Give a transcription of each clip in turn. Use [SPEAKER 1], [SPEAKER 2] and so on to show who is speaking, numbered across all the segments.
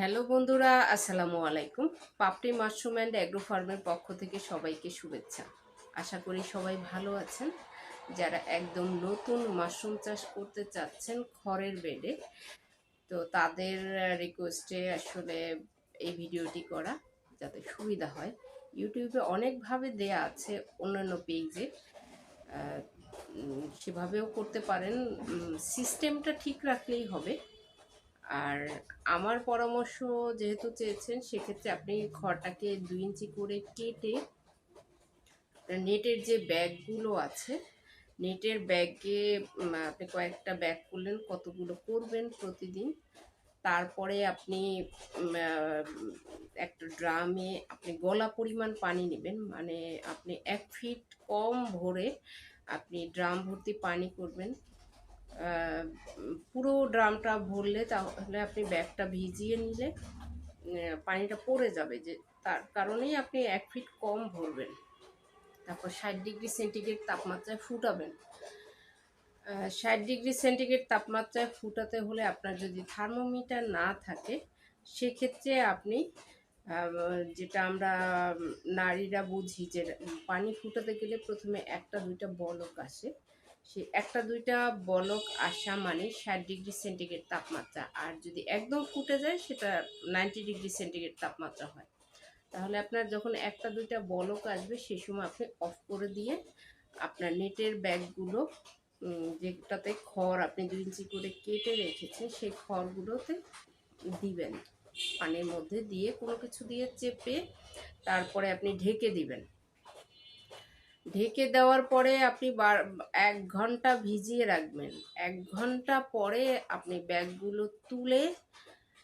[SPEAKER 1] Hello বন্ধুরা, আসসালামু আলাইকুম। পাপড়ি মাশরুম অ্যান্ড অ্যাগ্রো ফার্মের পক্ষ থেকে সবাইকে শুভেচ্ছা। আশা করি সবাই ভালো আছেন। যারা একদম নতুন মাশরুম চাষ করতে চাচ্ছেন খড়ের বেডে, তো তাদের রিকোয়েস্টে আসলে এই ভিডিওটি করা যাতে সুবিধা হয়। ইউটিউবে অনেকভাবে দেয়া আছে অন্যান্য পেজে সেভাবেও করতে পারেন। সিস্টেমটা ঠিক রাখলেই হবে। আর আমার পরামর্শ যেহেতু চেয়েছেন, সেক্ষেত্রে আপনি খড়টাকে দুই ইঞ্চি করে কেটে নেটের যে ব্যাগগুলো আছে, নেটের ব্যাগে আপনি কয়েকটা ব্যাগ করলেন, কতগুলো করবেন প্রতিদিন? তারপরে আপনি একটা ড্রামে আপনি গলা পরিমাণ পানি নেবেন মানে আপনি এক ফিট কম ভরে আপনি ড্রাম ভর্তি পানি করবেন। পুরো ড্রামটা ভরলে তাহলে আপনি ব্যাগটা ভিজিয়ে নিলে পানিটা পড়ে যাবে যে তার কারণেই আপনি এক ফিট কম ভরবেন। তারপর ষাট ডিগ্রি সেন্টিগ্রেড তাপমাত্রায় ফুটাবেন। ষাট ডিগ্রি সেন্টিগ্রেড তাপমাত্রায় ফুটাতে হলে আপনার যদি থার্মোমিটার না থাকে, সেক্ষেত্রে আপনি যেটা আমরা নারীরা বুঝি যে পানি ফুটাতে গেলে প্রথমে একটা দুইটা বলক আসে। সে একটা দুইটা বলক আসা মানে ষাট ডিগ্রি সেন্টিগ্রেড তাপমাত্রা। আর যদি একদম ফুটে যায়, সেটা নাইনটি ডিগ্রি সেন্টিগ্রেড তাপমাত্রা হয়। তাহলে আপনার যখন একটা দুইটা বলক আসবে সেই সময় আপনি অফ করে দিয়ে আপনার নেটের ব্যাগগুলো যেটাতে খড় আপনি দুই ইঞ্চি করে কেটে রেখেছেন, সেই খড়গুলোতে দিবেন। পানির মধ্যে দিয়ে কোনো কিছু দিয়ে চেপে তারপরে আপনি ঢেকে দিবেন। ঢেকে দেওয়ার পরে আপনি এক ঘণ্টা ভিজিয়ে রাখবেন। এক ঘণ্টা পরে আপনি ব্যাগগুলো তুলে,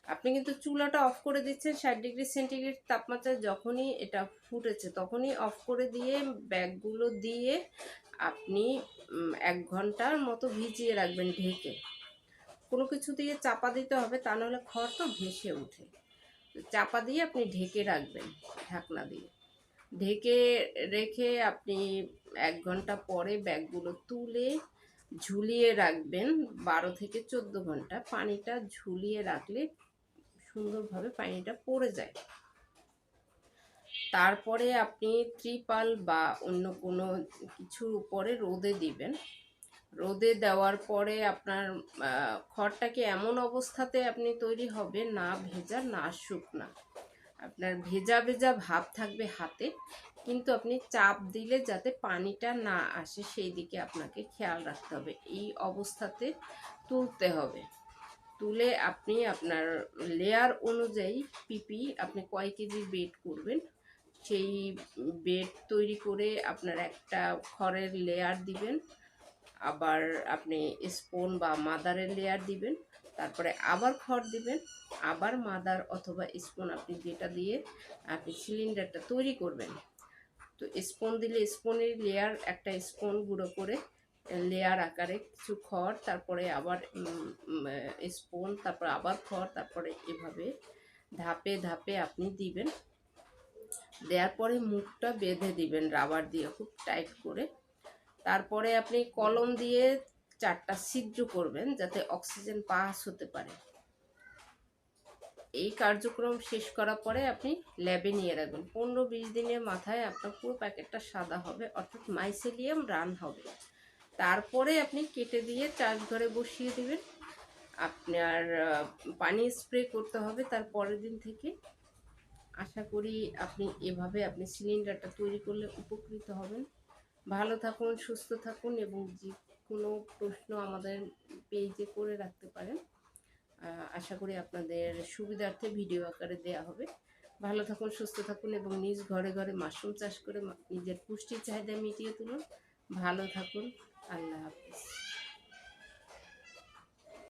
[SPEAKER 1] আপনি কিন্তু চুলাটা অফ করে দিচ্ছেন ষাট ডিগ্রি সেন্টিগ্রেড তাপমাত্রায় যখনই এটা ফুটেছে তখনই অফ করে দিয়ে ব্যাগগুলো দিয়ে আপনি এক ঘণ্টার মতো ভিজিয়ে রাখবেন ঢেকে। কোনো কিছু দিয়ে চাপা দিতে হবে, তা নাহলে খড় তো ভেসে উঠে চাপা দিয়ে আপনি ঢেকে রাখবেন ঢাকনা দিয়ে। ঢেকে রেখে আপনি এক ঘণ্টা পরে ব্যাগগুলো তুলে ঝুলিয়ে রাখবেন। বারো থেকে চোদ্দ ঘণ্টা পানিটা ঝুলিয়ে রাখলে সুন্দরভাবে পানিটা পড়ে যায়। তারপরে আপনি ত্রিপাল বা অন্য কোনো কিছুর উপরে রোদে দিবেন। রোদে দেওয়ার পরে আপনার খড়টাকে এমন অবস্থাতে আপনি তৈরি হবে না ভেজা, না শুকনা। আপনার ভেজা ভেজা ভাব থাকবে হাতে। কিন্তু আপনি চাপ দিলে যাতে পানিটা না আসে, সেই দিকে আপনাকে খেয়াল রাখতে হবে। এই অবস্থাতে তুলতে হবে। তুলে আপনি আপনার লেয়ার অনুযায়ী পিপি আপনি কয় কেজি বেড করবেন? সেই বেড তৈরি করে আপনার একটা খড়ের লেয়ার দিবেন। আবার আপনি স্পুন বা মাদারের লেয়ার দিবেন, তারপরে আবার খড় দিবেন, আবার মাদার অথবা স্পুন আপনি যেটা দিয়ে আপনি সিলিন্ডারটা তৈরি করবেন। তো স্পুন দিলে স্পুনের লেয়ার একটা স্পুন গুঁড়ো করে লেয়ার আকারে কিছু খড়, তারপরে আবার স্পুন তারপর আবার খড়, তারপরে এভাবে ধাপে ধাপে আপনি দিবেন। দেওয়ার পরে মুখটা বেঁধে দিবেন রাবার দিয়ে খুব টাইট করে। তারপরে আপনি কলম দিয়ে চারটা ছিদ্র করবেন যাতে অক্সিজেন পাস হতে পারে। এই কার্যক্রম শেষ করার পরে আপনি ল্যাবে নিয়ে রাখবেন। পনেরো বিশ দিনের মাথায় আপনার পুরো প্যাকেটটা সাদা হবে, অর্থাৎ মাইসেলিয়াম রান হবে। তারপরে আপনি কেটে দিয়ে চাষ ঘরে বসিয়ে দেবেন। আপনার পানি স্প্রে করতে হবে তার পরের দিন থেকে। আশা করি আপনি এভাবে আপনি সিলিন্ডারটা তৈরি করলে উপকৃত হবেন। ভালো থাকুন, সুস্থ থাকুন এবং যে কোনো প্রশ্ন আমাদের পেজে করে রাখতে পারেন। আশা করি আপনাদের সুবিধার্থে ভিডিও আকারে দেয়া হবে। ভালো থাকুন, সুস্থ থাকুন এবং নিজ ঘরে ঘরে মাশরুম চাষ করে নিজের পুষ্টির চাহিদা মিটিয়ে তুলুন। ভালো থাকুন, আল্লাহ হাফিজ।